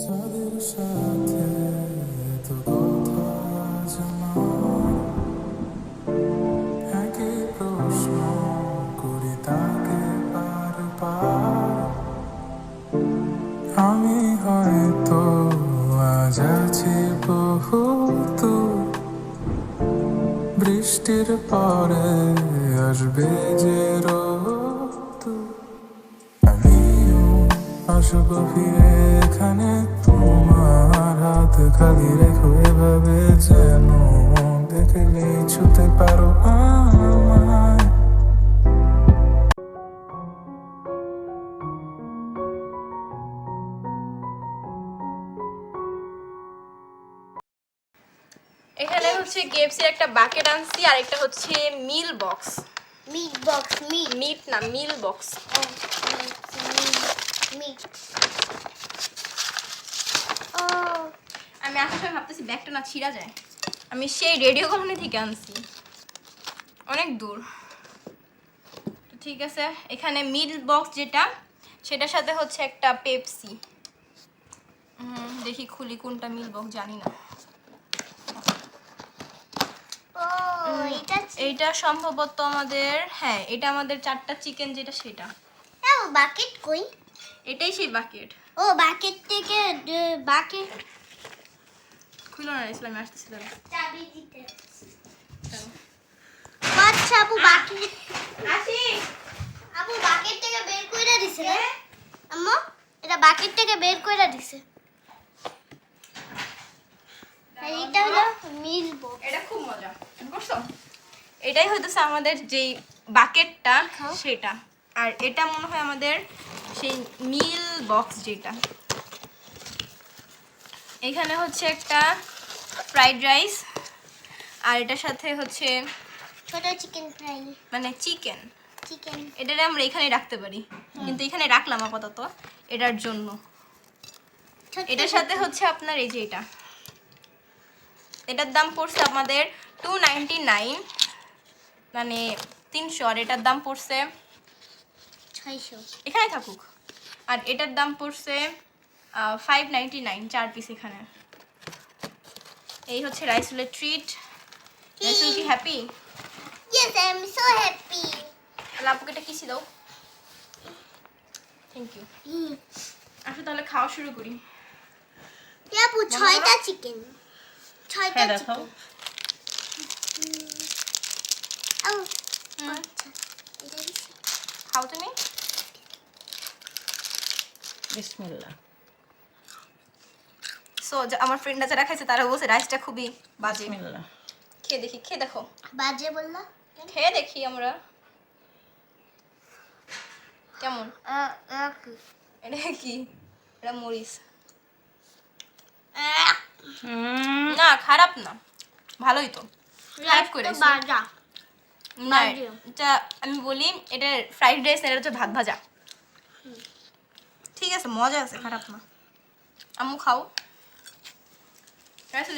যাদের সাথে এত কথা জানার একই প্রশ্ন করি তাকে আমি হয়তো আজ আছি বহু বৃষ্টির পরে আসবে যে রোদ্দুর আসব ফিরে এখানে তোমার হাত খালি রেখো এভাবে যেন দেখলেই ছুতে পারো আমায়। এখানে হচ্ছে কেএফসির একটা বাকেট আনছি আর একটা হচ্ছে meal box meat box meat meat না মিল বক্স মিট ও আমি আসার সময় ভাবতেছি ব্যাগটা না ছিঁড়া যায়। আমি সেই রেডিও কলোনি থেকে আনছি। অনেক দূর। ঠিক আছে এখানে মিল বক্স যেটা সেটার সাথে হচ্ছে একটা পেপসি। দেখি খুলি কোনটা মিল বক্স জানি না। এইটা সম্ভবত আমাদের হ্যাঁ এটা আমাদের চারটা চিকেন যেটা সেটা। বাকেট কই? এটাই সেই বাকেট। ও বাকেট থেকে বাকেট। খুলো না ইসলামে আসতেছিলাম চাবি দিতে আচ্ছা আপু বাকেট। আসি। আপু বাকেট থেকে বের কইরা দিছে না? আম্মু এটা বাকেট থেকে বের কইরা দিছে। আর এটা হলো মিল বক্স। এটা খুব মজা বুঝছ এটাই হইতেছে আমাদের যেই বাকেটটা সেটা। আর এটা মনে হয় আমাদের সেই মিল বক্স যেটা। এখানে হচ্ছে একটা ফ্রাইড রাইস আর এটার সাথে হচ্ছে ছোট চিকেন ফ্রাই মানে চিকেন চিকেন এটারে আমরা এখানে রাখতে পারি। কিন্তু এখানে রাখলাম আপাতত এটার জন্য। এটার সাথে হচ্ছে আপনার এই যে এটা। এটার দাম পড়ছে আমাদের টু নাইনটি নাইন মানে তিনশো আর এটার দাম পড়ছে এখানে থাকুক। আর এটার দাম পড়ছে ফাইভ নাইনটি নাইন চার পিস এখানে। এই হচ্ছে রাইসুলের ট্রিট রাইসুল কি happy yes I am so happy লাপুকে এটা কিসি দাও থ্যাংক ইউ আসো তাহলে খাওয়া শুরু করি। ছয়টা চিকেন ছয়টা হ্যাঁ, চিকেন আচ্ছা। খাও তুমি। বিসমিল্লাহ। সো আমার ফ্রেন্ডরা যারা খাইছে তারা বলছে রাইসটা খুবই বাজে। বিসমিল্লাহ। খেয়ে দেখি খেয়ে দেখো। বাজে বললা? খেয়ে দেখি আমরা। কেমন? এটা কি? এটা মরিচ। না খারাপ না। ভালোই তো। খারাপ করে না এটা আমি বলি এটা ফ্রাইড রাইস এটা হচ্ছে ভাত ভাজা। ঠিক আছে মজা আছে খারাপ না। আম্মু খাও। রাইস